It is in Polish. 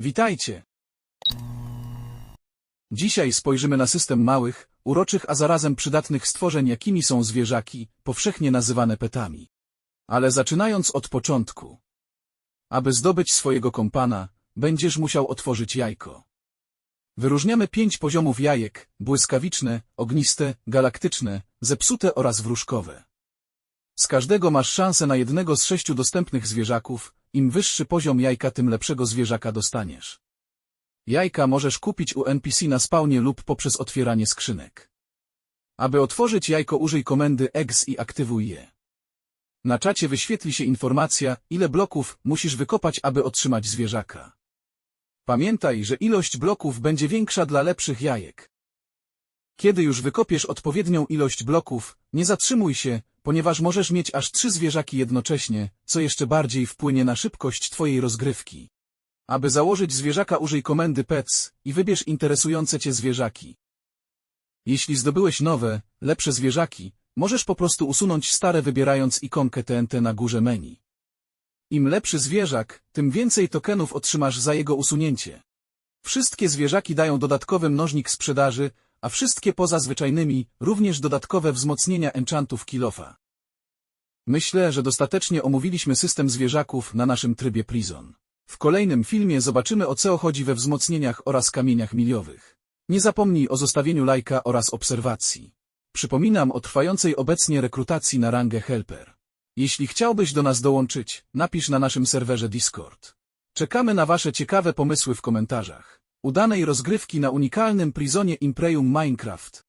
Witajcie! Dzisiaj spojrzymy na system małych, uroczych, a zarazem przydatnych stworzeń, jakimi są zwierzaki, powszechnie nazywane petami. Ale zaczynając od początku. Aby zdobyć swojego kompana, będziesz musiał otworzyć jajko. Wyróżniamy pięć poziomów jajek, błyskawiczne, ogniste, galaktyczne, zepsute oraz wróżkowe. Z każdego masz szansę na jednego z sześciu dostępnych zwierzaków, im wyższy poziom jajka, tym lepszego zwierzaka dostaniesz. Jajka możesz kupić u NPC na spawnie lub poprzez otwieranie skrzynek. Aby otworzyć jajko użyj komendy EGS i aktywuj je. Na czacie wyświetli się informacja, ile bloków musisz wykopać, aby otrzymać zwierzaka. Pamiętaj, że ilość bloków będzie większa dla lepszych jajek. Kiedy już wykopiesz odpowiednią ilość bloków, nie zatrzymuj się, ponieważ możesz mieć aż trzy zwierzaki jednocześnie, co jeszcze bardziej wpłynie na szybkość twojej rozgrywki. Aby założyć zwierzaka użyj komendy pets i wybierz interesujące cię zwierzaki. Jeśli zdobyłeś nowe, lepsze zwierzaki, możesz po prostu usunąć stare wybierając ikonkę TNT na górze menu. Im lepszy zwierzak, tym więcej tokenów otrzymasz za jego usunięcie. Wszystkie zwierzaki dają dodatkowy mnożnik sprzedaży, a wszystkie poza zwyczajnymi również dodatkowe wzmocnienia enchantów kilofa. Myślę, że dostatecznie omówiliśmy system zwierzaków na naszym trybie Prison. W kolejnym filmie zobaczymy o co chodzi we wzmocnieniach oraz kamieniach miliowych. Nie zapomnij o zostawieniu lajka oraz obserwacji. Przypominam o trwającej obecnie rekrutacji na rangę Helper. Jeśli chciałbyś do nas dołączyć, napisz na naszym serwerze Discord. Czekamy na Wasze ciekawe pomysły w komentarzach. Udanej rozgrywki na unikalnym Prizonie Imperium Minecraft.